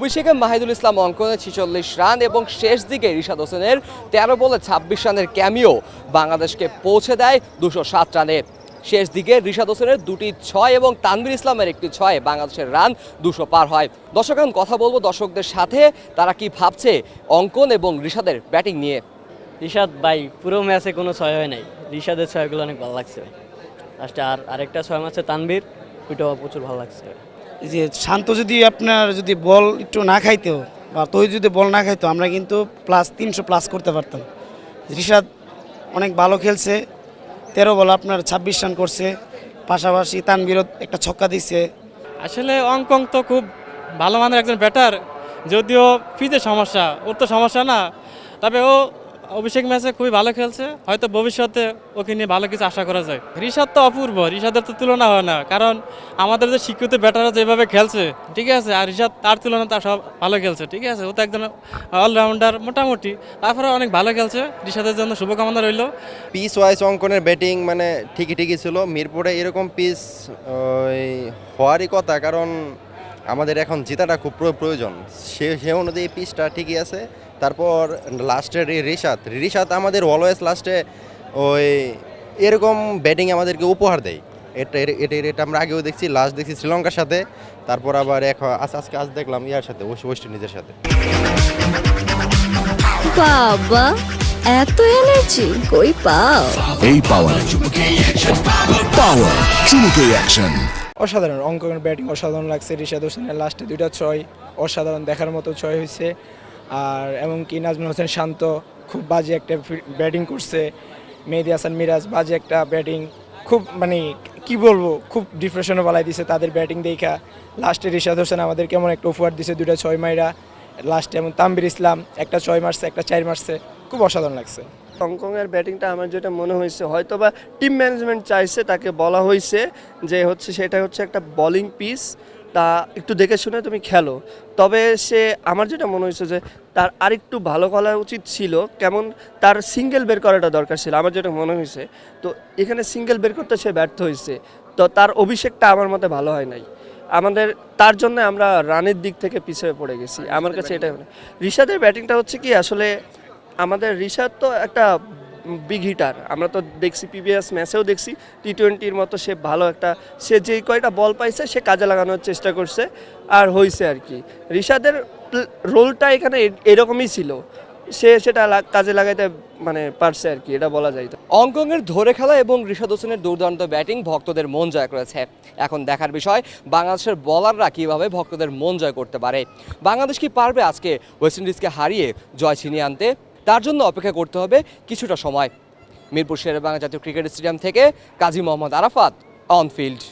অভিষেকে মাহিদুল ইসলাম অঙ্কনে ছিচল্লিশ রান এবং শেষ দিকে রিশাদ হোসেনের তেরো বলে ছাব্বিশ রানের ক্যামিও বাংলাদেশকে পৌঁছে দেয় দুশো সাত রানে। শেষ দিকে রিশাদ হোসেনের দুটি ছয় এবং তানভীর ইসলামের একটি ছয় বাংলাদেশের রান দুশো পার হয়। দর্শক, এখন কথা বলব দর্শকদের সাথে, তারা কি ভাবছে অঙ্কন এবং রিশাদের ব্যাটিং নিয়ে? রিশাদ, ভাই, পুরো ম্যাচে কোনো ছয় হয় নাই। রিশাদের ছয়গুলো অনেক ভালো লাগছে। আর আরেকটা ছয় ম্যাচে তানভীর, ওইটাও প্রচুর ভালো লাগছে। যে শান্ত যদি আপনার যদি বল একটু না খাইতো বা তৈ যদি বল না খাইতো, আমরা কিন্তু প্লাস তিনশো প্লাস করতে পারতাম। রিশাদ অনেক ভালো খেলছে, তেরো বল আপনার ছাব্বিশ রান করছে, পাশাপাশি তানবিরত একটা ছক্কা দিচ্ছে আসলে অঙ্কং তো খুব ভালো মানের একজন ব্যাটার যদিও ফিতে সমস্যা, ওর তো সমস্যা না, তবে ও অভিষেক ম্যাচে খুবই ভালো খেলছে, হয়তো ভবিষ্যতে ওকে নিয়ে ভালো কিছু আশা করা যায়। ঋষাদ তো অপূর্ব ঋষাদের তো তুলনা হয় না, কারণ আমাদের যে শিক্ষিত ব্যাটাররা যেভাবে খেলছে, ঠিক আছে, আর ঋষাদ তার তুলনা তার সব ভালো খেলছে, ঠিক আছে, ও তো একজন অলরাউন্ডার মোটামুটি তারপরে অনেক ভালো খেলছে ঋষাদের জন্য শুভকামনা রইল। পিস ওয়াইজ অঙ্কনের ব্যাটিং মানে ঠিকই ঠিকই ছিল, মিরপুরে এরকম পিস হওয়ারই কথা, কারণ আমাদের এখন জেতাটা খুব প্রয়োজন। সে সে অনুযায়ী পিচটা ঠিকই আছে। তারপর লাস্টের রিশাদ রিশাদ আমাদের অলওয়েজ লাস্টে ওই এরকম ব্যাটিং আমাদেরকে উপহার দেয়। এটা এটা এটা আমরা আগেও দেখছি লাস্ট দেখছি শ্রীলঙ্কার সাথে। তারপর আবার এখন আজ আজকে আজ দেখলাম ইয়ার সাথে ওয়েস্ট ওয়েস্ট ইন্ডিজের সাথে। বাবা এত এনার্জি কই পাও? এই পাওয়ার পাওয়ার চুমুকে অ্যাকশন অসাধারণ। অঙ্কন ব্যাটিং অসাধারণ লাগছে রিশাদ হোসেনের লাস্টে দুইটা ছয়, অসাধারণ দেখার মতো ছয় হয়েছে আর এমনকি নাজমুল হোসেন শান্ত খুব বাজে একটা ব্যাটিং করছে। মেহেদি হাসান মিরাজ বাজে একটা ব্যাটিং। খুব মানে কি বলব, খুব ডিপ্রেশনে বলাই দিছে তাদের ব্যাটিং দেখা। লাস্টে রিশাদ হোসেন আমাদের কেমন একটা উপহার দিছে দুইটা ছয় মাইরা। লাস্টে এমন তাম্বির ইসলাম, একটা ছয় মারছে, একটা চার মারছে, খুব অসাধারণ লাগছে। হংকংয়ের ব্যাটিংটা আমার যেটা মনে হয়েছে হয়তো বা টিম ম্যানেজমেন্ট চাইছে তাকে বলা হয়েছে যে হচ্ছে সেটা হচ্ছে একটা বোলিং পিস তা একটু দেখে শুনে তুমি খেলো। তবে সে আমার যেটা মনে হয়েছে যে তার আরেকটু ভালো করা উচিত ছিল, কেমন তার সিঙ্গেল বের করাটা দরকার ছিল, আমার যেটা মনে হয়েছে। তো এখানে সিঙ্গেল বের করতে সে ব্যর্থ হয়েছে। তো তার অভিষেকটা আমার মতে ভালো হয় নাই। আমাদের তার জন্য আমরা রানের দিক থেকে পিছিয়ে পড়ে গেছি। আমার কাছে এটা মনে। রিশাদের ব্যাটিংটা হচ্ছে কি আসলে আমাদের রিশাদ তো একটা বিগ হিটার আমরা তো দেখছি পিবিএস ম্যাচেও দেখছি টি টোয়েন্টির মতো সে ভালো একটা সে যে কয়টা বল পাইছে সে কাজে লাগানোর চেষ্টা করছে আর হয়েছে আর কি। রিশাদের রোলটা এখানে এরকমই ছিল। সে সেটা কাজে লাগাইতে মানে পারছে আর কি, এটা বলা যায় অঙ্কনের ধরে খেলা এবং রিশাদ হোসেনের দুর্দান্ত ব্যাটিং ভক্তদের মন জয় করেছে। এখন দেখার বিষয়, বাংলাদেশের বলাররা কীভাবে ভক্তদের মন জয় করতে পারে? বাংলাদেশ কি পারবে আজকে ওয়েস্ট ইন্ডিজকে হারিয়ে জয় ছিনিয়ে আনতে? তার জন্য অপেক্ষা করতে হবে কিছুটা সময়। মিরপুর শেরেবাংলা জাতীয় ক্রিকেট স্টেডিয়াম থেকে কাজী মোহাম্মদ আরাফাত, অনফিল্ড।